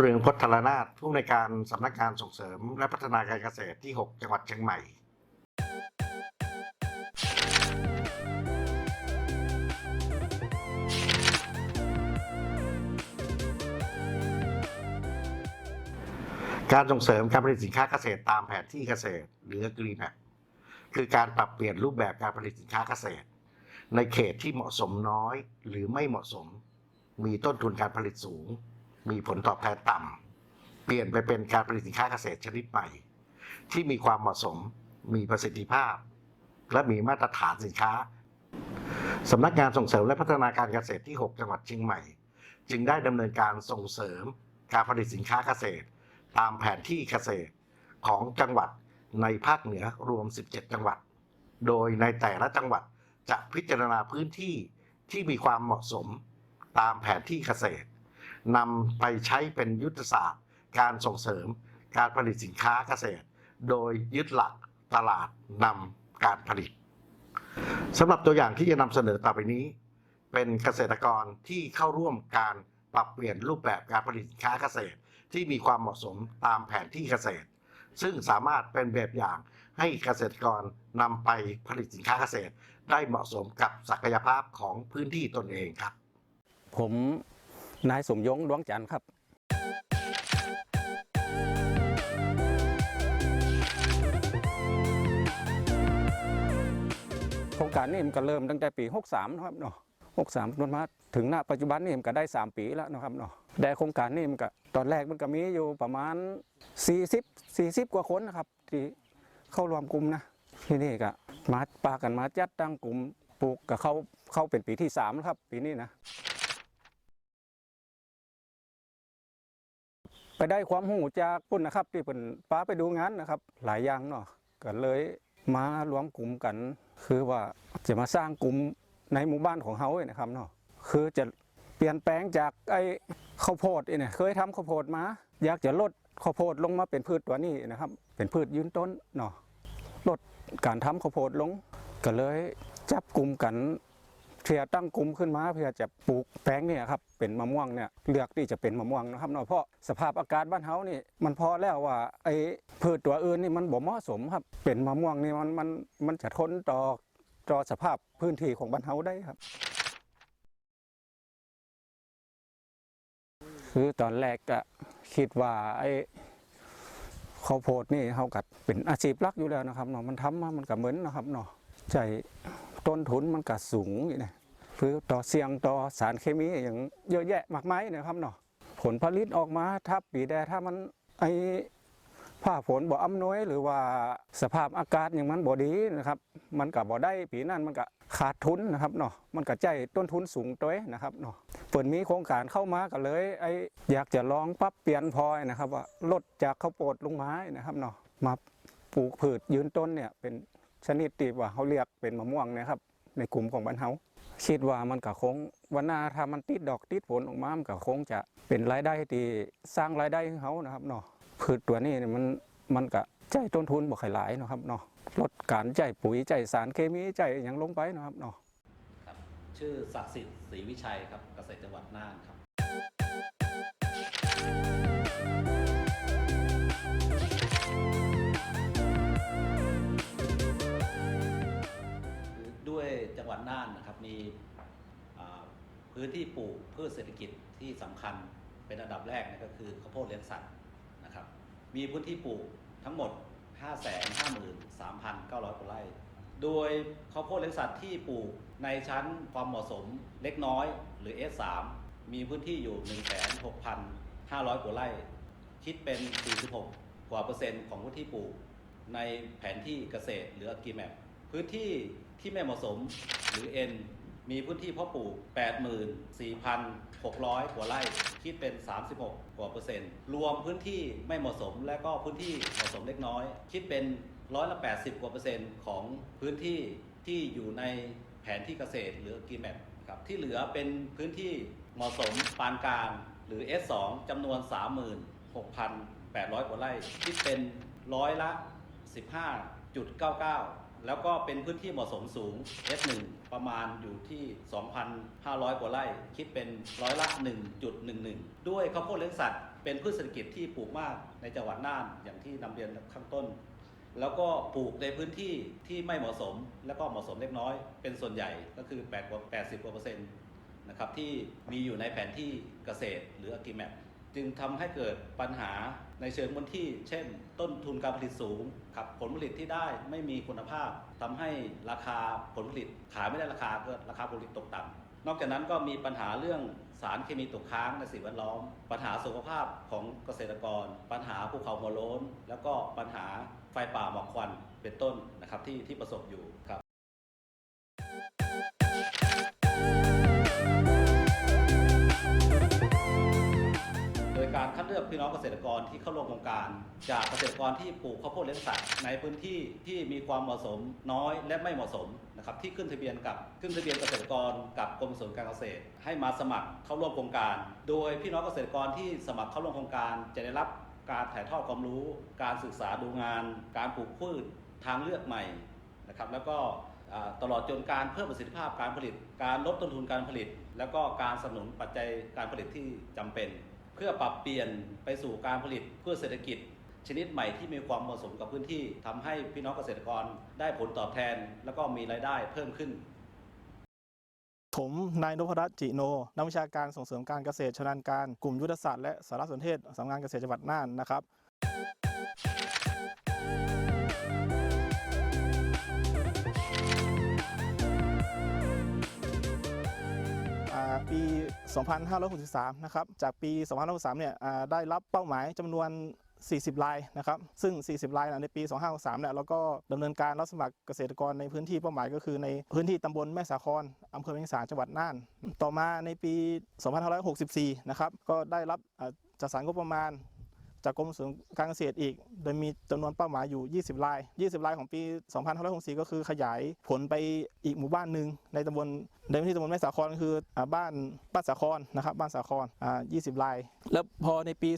เรืองพจน์ธรนาถผู้ในวยการสำนักงานส่งเสริม และพัฒนาการเกษตรที่ 6 จังหวัดเชียงใหม่ การส่งเสริมการผลิตสินค้าเกษตรตามแผนที่เกษตรหรือ Green Map คือการปรับเปลี่ยนรูปแบบการผลิตสินค้าเกษตร ในเขตที่เหมาะสมน้อย หรือไม่เหมาะสม มีต้นทุนการผลิตสูง มีผลตอบแทนต่ำเปลี่ยนไปเป็นการผลิตสินค้าเกษตรชนิดใหม่ ที่มีความเหมาะสมมีประสิทธิภาพ และมีมาตรฐานสินค้าสำนักงานส่งเสริมและพัฒนาการเกษตรที่ 6 จังหวัดเชียงใหม่ จึงได้ดำเนินการส่งเสริมการผลิตสินค้าเกษตร ตามแผนที่เกษตรของจังหวัดในภาคเหนือรวม 17 จังหวัด โดยในแต่ละจังหวัดจะพิจารณาพื้นที่ที่มีความเหมาะสมตามแผนที่เกษตร นำไปใช้เป็นยุทธศาสตร์ การส่งเสริม การผลิตสินค้าเกษตร โดยยึดหลักตลาดนำการผลิตสำหรับตัวอย่างที่จะนำเสนอต่อไปนี้ เป็นเกษตรกรที่เข้าร่วมการปรับเปลี่ยนรูปแบบการผลิตสินค้าเกษตร ที่มีความเหมาะสมตามแผนที่เกษตร ซึ่งสามารถเป็นแบบอย่างให้เกษตรกรนำไปผลิตสินค้าเกษตร ได้เหมาะสมกับศักยภาพของพื้นที่ตนเองครับ ผม นายสมยงดวงจันทร์ครับโครงการนี้มันก็เริ่มตั้งแต่ปี 63นะครับเนาะ63จนมาถึงณปัจจุบันนี่มันก็ได้ 3 ปีแล้วนะครับเนาะแต่โครงการนี้มันก็ตอนแรกมันก็มีอยู่ประมาณ 40 40 กว่าคนนะครับ ที่เข้ารวมกลุ่มนะที่นี่ก็มาปากันมาจัดตั้งกลุ่มปลูกกับเขาเข้าเป็นปีที่3แล้วครับ ปีนี้นะ ไปได้ความหูจากปุ่นนะครับ ที่เป็นป้าไปดูงานนะครับ หลายอย่างเนาะก็เลยมารวมกลุ่มกัน คือว่าจะมาสร้างกลุ่มในหมู่บ้านของเขาเนี่ยนะครับเนาะคือจะเปลี่ยนแปลงจากไอ้ข้าวโพดเนี่ยเคยทำข้าวโพดมา อยากจะลดข้าวโพดลงมาเป็นพืชตัวนี้นะครับ เป็นพืชยืนต้นเนาะลดการทำข้าวโพดลง ก็เลยจับกลุ่มกัน เพื่อตั้งกลุ่มขึ้นมาเพื่อจะปลูกแปลงเนี่ยครับเป็นมะม่วงเนี่ยเลือกที่จะเป็นมะม่วงนะครับเนาะเพราะสภาพอากาศบ้านเฮานี่มันพอแล้วว่าไอ้พืชตัวอื่นนี่มันบ่เหมาะสมครับ เป็นมะม่วงนี่มันมันมันจะทนต่อต่อสภาพพื้นที่ของบ้านเฮาได้ครับ คือตอนแรกก็คิดว่าไอ้ข้าวโพดนี่เฮากัดเป็นอาชีพหลักอยู่แล้วนะครับเนาะมันทำมามันก็เหมือนนะครับเนาะ ใจต้นทุนมันก็สูงนี่นะคือต่อเสียงต่อสารเคมีอย่างเยอะแยะมากมายนะครับเนาะผลผลิตออกมาถ้าปีแดถ้ามันไอ้ผ้าฝนบ่อำนวยหรือว่าสภาพอากาศอย่างมันบ่ดีนะครับ มันก็บ่ได้ปีนั้นมันก็ขาดทุนนะครับเนาะมันก็ใจต้นทุนสูงตัวนะครับเนาะเปิดมีโครงการเข้ามาก็เลยไออยากจะลองปรับเปลี่ยนพลอยนะครับ ว่าลดจากข้าวโพดลงไม้นะครับเนาะมาปลูกพืชยืนต้นเนี่ยเป็น ชนิดที่ว่าเขาเรียกเป็นมะม่วงนะครับ ในกลุ่มของบ้านเฮาคิดว่ามันก็คงวันหน้าถ้ามันติดดอกติดผลออกมามันก็คงจะเป็นรายได้ที่สร้างรายได้ให้เขานะครับเนาะพืชตัวนี้มันมันก็ใจต้นทุนบ่ค่อยหลายนะครับเนาะลดการใจายปุ๋ยใจายสารเคมีใจายอย่างลงไปนะครับเนาะครับชื่อศักดิ์สิทธิ์ศรีวิชัยครับเกษตรจังหวัดน่านครับ หวัดน่านนะครับมีพื้นที่ปลูกพืชเศรษฐกิจที่สำคัญเป็นอันดับแรกนะก็คือข้าวโพดเลี้ยงสัตว์นะครับ มีพื้นที่ปลูกทั้งหมด 553,900กว่าไร่ โดยข้าวโพดเลี้ยงสัตว์ที่ปลูกในชั้นความเหมาะสมเล็กน้อยหรือ S3 มีพื้นที่อยู่ 16,500 กว่าไร่ คิดเป็น 46 กว่าเปอร์เซ็นต์ของพื้นที่ปลูก ในแผนที่เกษตรหรือกีแมปพื้นที่ ที่ไม่เหมาะสมหรือ N มีพื้นที่เพาะปลูก 84,600 กว่าไร่ คิดเป็น 36 กว่าเปอร์เซ็นต์ รวมพื้นที่ไม่เหมาะสม และก็พื้นที่เหมาะสมเล็กน้อย คิดเป็นร้อยละ 80 กว่าเปอร์เซ็นต์ของพื้นที่ที่อยู่ในแผนที่เกษตรหรือกีแมปครับที่เหลือเป็นพื้นที่เหมาะสมปานกลางหรือ S2 จำนวน 36,800 กว่าไร่ คิดเป็นร้อยละ 15.99 แล้วก็เป็นพื้นที่เหมาะสมสูง S1 ประมาณอยู่ที่ 2,500 กว่าไร่ คิดเป็นร้อยละ 1.11 ด้วยข้าวโพดเลี้ยงสัตว์เป็นพืชเศรษฐกิจที่ปลูกมากในจังหวัดน่านอย่างที่นำเรียนข้างต้น แล้วก็ปลูกในพื้นที่ที่ไม่เหมาะสม แล้วก็เหมาะสมเล็กน้อย เป็นส่วนใหญ่ก็คือ8กว่า80กว่าเปอร์เซ็นต์นะครับที่มีอยู่ในแผนที่เกษตรหรืออ g กิแม จึงทำให้เกิดปัญหาในเชิงพื้นที่ เช่น ต้นทุนการผลิตสูงครับผลผลิตที่ได้ไม่มีคุณภาพทำให้ราคาผลผลิตขายไม่ได้ราคาก็ราคาผลผลิตตกต่ำนอกจากนั้นก็มีปัญหาเรื่องสารเคมีตกค้างในสิ่งแวดล้อม ปัญหาสุขภาพของเกษตรกร ปัญหาภูเขาหัวโล้น แล้วก็ปัญหาไฟป่าหมอกควันเป็นต้นนะครับที่ที่ประสบอยู่ครับ คัดเลือกพี่น้องเกษตรกรที่เข้าร่วมโครงการ จากเกษตรกรที่ปลูกข้าวโพดเลี้ยงสัตว์ในพื้นที่ที่มีความเหมาะสมน้อยและไม่เหมาะสมนะครับที่ขึ้นทะเบียนกับขึ้นทะเบียนเกษตรกรกับกรมส่งเสริมการเกษตร ให้มาสมัครเข้าร่วมโครงการ โดยพี่น้องเกษตรกรที่สมัครเข้าร่วมโครงการ จะได้รับการถ่ายทอดความรู้ การศึกษาดูงาน การปลูกพืชทางเลือกใหม่นะครับแล้วก็ตลอดจนการเพิ่มประสิทธิภาพการผลิต การลดต้นทุนการผลิต แล้วก็การสนับสนุนปัจจัยการผลิตที่จำเป็น พื่อปรับเปลี่ยนไปสู่การผลิตเพื่อเศรษฐกิจ ชนิดใหม่ที่มีความเหมาะสมกับพื้นที่ทำให้พี่น้องเกษตรกรได้ผลตอบแทน แล้วก็มีรายได้เพิ่มขึ้น ผมนายนพรัตน์จิโน นักวิชาการส่งเสริมการเกษตรชำนาญการกลุ่มยุทธศาสตร์และสารสนเทศสำนักงานเกษตรจังหวัดน่านนะครับ 2563 นะครับ จากปี 2563 เนี่ยได้รับเป้าหมายจำนวน 40รายนะครับ ซึ่ง 40รายนะในปี 2563 เนี่ยเราก็ดำเนินการรับสมัครเกษตรกรในพื้นที่เป้าหมายก็คือในพื้นที่ตำบลแม่สาครอำเภอเวียงสาจังหวัดน่าน ต่อมาในปี 2564 นะครับ ก็ได้รับจัดสรรงบประมาณ จากกรมส่งเสริมการเกษตรอีก โดยมีจำนวนเป้าหมายอยู่ 20 ราย 20 รายของปี 2564 ก็คือขยายผลไปอีกหมู่บ้านหนึ่งในตำบลในพื้นที่ตำบลแม่สาครก็คือบ้านบ้าสาครนะครับบ้านสาครอ่า20 ราย แล้วพอในปี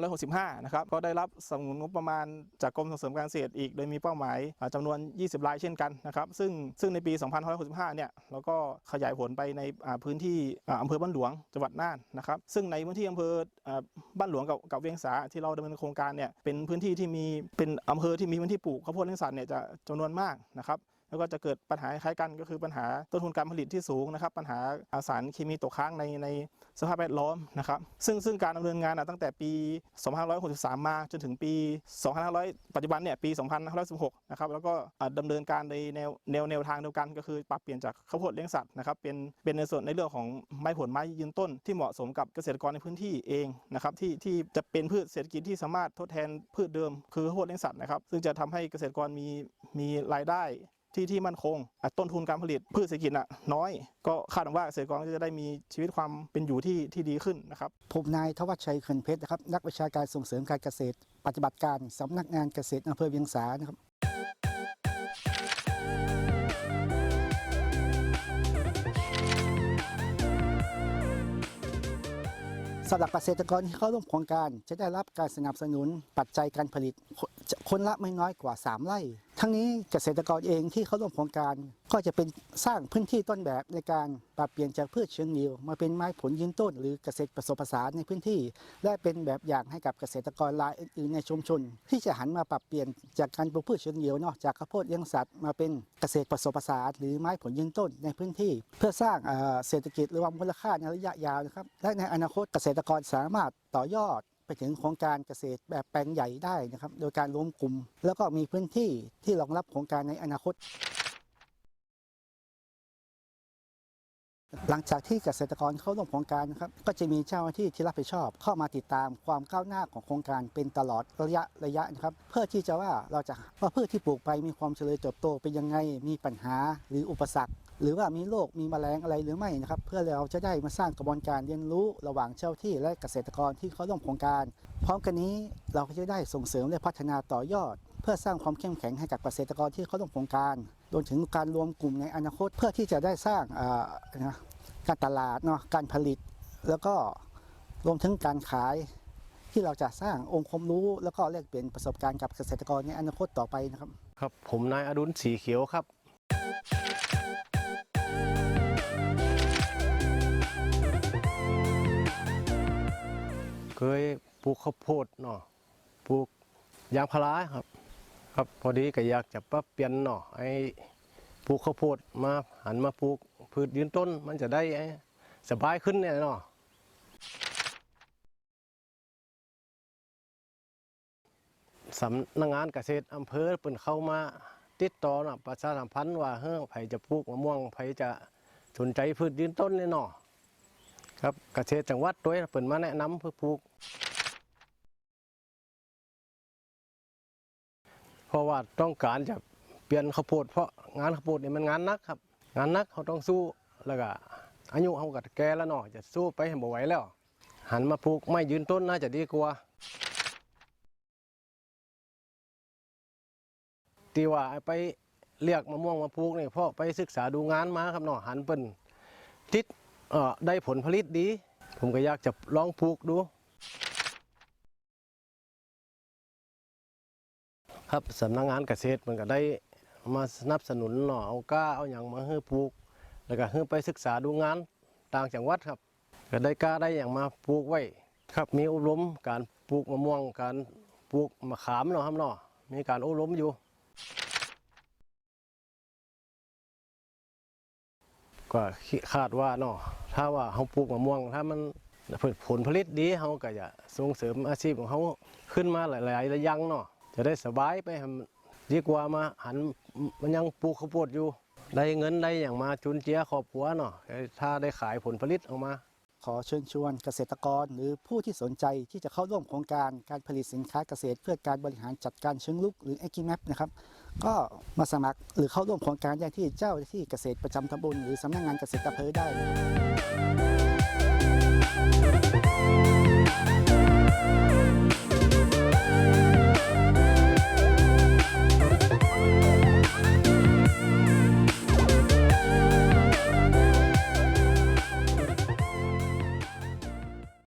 2565 นะครับก็ได้รับสนับสนุนงบประมาณจากกรมส่งเสริมการเกษตรอีก โดยมีเป้าหมายจำานวน 20 รายเช่นกันนะครับซึ่งซึ่งในปี 2565 เนี่ยเราก็ขยายผลไปในพื้นที่อำเภอบ้านหลวงจังหวัดน่านนะครับซึ่งในพื้นที่อำเภอบ้านหลวงกับกับเวียงสาที่เราดำเนินโครงการเนี่ยเป็นพื้นที่ที่มีเป็นอำเภอที่มีพื้นที่ปลูกข้าวโพดเลี้ยงสัตว์เนี่ยจะจำนวนมากนะครับ แล้วก็จะเกิดปัญหาคล้ายกันก็คือปัญหาต้นทุนการผลิตที่สูงนะครับ ปัญหาสารเคมีตกค้างในในสภาพแวดล้อมนะครับ ซึ่งซึ่งการดำเนินงานตั้งแต่ปี 2563 มาจนถึงปี 2500 ปัจจุบันเนี่ยปี 2516 นะครับ แล้วก็อ่าดำเนินการในแนวแนวแนวทางเดียวกันก็คือปรับเปลี่ยนจากข้าวโพดเลี้ยงสัตว์นะครับเป็นเป็นในส่วนในเรื่องของไม้ผลไม้ยืนต้นที่เหมาะสมกับเกษตรกรในพื้นที่เองนะครับที่ที่จะเป็นพืชเศรษฐกิจที่สามารถทดแทนพืชเดิม คือข้าวโพดเลี้ยงสัตว์นะครับ ซึ่งจะทำให้เกษตรกรมีมีรายได้ ที่ที่มั่นคงต้นทุนการผลิตพืชเศรษฐกิจน่ะน้อย ก็คาดหวังว่าเกษตรกรจะได้มีชีวิตความเป็นอยู่ที่ที่ดีขึ้นนะครับผมนายทวัชชัยเขินเพชรนะครับนักวิชาการส่งเสริมการเกษตร ปฏิบัติการสำนักงานเกษตรอำเภอเวียงสานะครับสำหรับเกษตรกรที่เข้าร่วมโครงการจะได้รับการสนับสนุนปัจจัยการผลิต คนคนละไม่น้อยกว่า 3 ไร่ ทั้งนี้เกษตรกรเองที่เข้าร่วมโครงการก็จะเป็นสร้างพื้นที่ต้นแบบในการปรับเปลี่ยนจากพืชเชิงเดียว มาเป็นไม้ผลยืนต้น หรือเกษตรผสมผสานในพื้นที่ และเป็นแบบอย่างให้กับเกษตรกรรายอื่นๆในชุมชน ที่จะหันมาปรับเปลี่ยนจากการปลูกพืชเชิงเดียวเนาะจากข้าวโพดเลี้ยงสัตว์มาเป็นเกษตรผสมผสานหรือไม้ผลยืนต้นในพื้นที่ เพื่อสร้างเอ่อเศรษฐกิจหรือว่ามูลค่าในระยะยาวนะครับและในอนาคตเกษตรกรสามารถต่อยอด ไปถึงโครงการเกษตรแบบแปลงใหญ่ได้นะครับ โดยการรวมกลุ่ม แล้วก็มีพื้นที่ที่รองรับโครงการในอนาคต หลังจากที่เกษตรกรเข้าร่วมโครงการนะครับก็จะมีเจ้าหน้าที่ที่รับผิดชอบ เข้ามาติดตามความก้าวหน้าของโครงการเป็นตลอดระยะระยะนะครับ เพื่อที่จะว่าเราจะว่าพืชที่ปลูกไปมีความเจริญเติบโตเป็นยังไงมีปัญหาหรืออุปสรรค หรือว่ามีโรคมีแมลงอะไรหรือไม่นะครับ เพื่อเราจะได้มาสร้างกระบวนการเรียนรู้ระหว่างเจ้าที่และเกษตรกรที่เขาร่วมโครงการ พร้อมกันนี้เราก็จะได้ส่งเสริมและพัฒนาต่อยอด เพื่อสร้างความเข้มแข็งให้กับเกษตรกรที่เขาร่วมโครงการรวมถึงการรวมกลุ่มในอนาคตเพื่อที่จะได้สร้างนะการตลาดเนาะการผลิต แล้วก็รวมถึงการขายที่เราจะสร้างองค์ความรู้ แล้วก็แลกเปลี่ยนประสบการณ์กับเกษตรกรในอนาคตต่อไปนะครับ ครับผมนายอดุลสีเขียวครับ เคยปลูกข้าวโพดเนาะปลูกยางพาราครับ ครับพอดีก็อยากจะปรับเปลี่ยนเนาะไอ้ปลูกข้าวโพดมาหันมาปลูกพืชยืนต้นมันจะได้สบายขึ้นเนี่ยเนาะสำนักงานเกษตรอำเภอเปิ่นเข้ามาติดต่อนะประชาสัมพันธ์ว่าเฮ้อไผจะปลูกมะม่วงไผจะสนใจพืชยืนต้นเนี่ยเนาะ ครับเกษตรจังหวัดด้วยเปิ่นมาแนะนำเพื่อปลูก เพราะว่าต้องการจะเปลี่ยนข้าวโพดเพราะงานข้าวโพดนี่มันงานนักครับ งานนักเขาต้องสู้แล้วก็อายุเขากัแก่แล้วเนาะจะสู้ไปให้บ่ไหวแล้ว หันมาปลูกไม่ยืนต้นน่าจะดีกว่าตีว่าไปเรียกมะม่วงมาปลูกนี่เพราะไปศึกษาดูงานมาครับเนาะหันเป็นทิศ ได้ผลผลิตดี ผมก็อยากจะลองปลูกดู ครับสำนักงานเกษตรมันก็ได้มาสนับสนุนเนาะเอากล้าเอาอย่างมาให้ปลูก แล้วก็ให้ไปศึกษาดูงานต่างจังหวัดครับ ก็ได้กล้าได้อย่างมาปลูกไว้ครับมีอบรมการปลูกมะม่วงการปลูกมะขามเนาะครับเนาะมีการอบรมอยู่ ก็คาดว่าเนาะถ้าว่าเขาปลูกมะม่วง ถ้ามันผลผลิตดีเขาก็จะส่งเสริมอาชีพของเขาขึ้นมาหลายๆระยังเนาะจะได้สบายไปดีกว่ามาหันมันยังปลูกข้าวโพดอยู่ ได้เงินได้อย่างมาจุนเจือครอบครัวเนาะถ้าได้ขายผลผลิตออกมา ขอเชิญชวนเกษตรกรหรือผู้ที่สนใจที่จะเข้าร่วมโครงการการผลิตสินค้าเกษตร เพื่อการบริหารจัดการเชิงลุกหรือ a g m a p นะครับ ก็มาสมัครหรือเข้าร่วมโครงการได้ที่เจ้าที่เกษตรประจำตำบลหรือสำนักงานเกษตรอำเภอได้เลย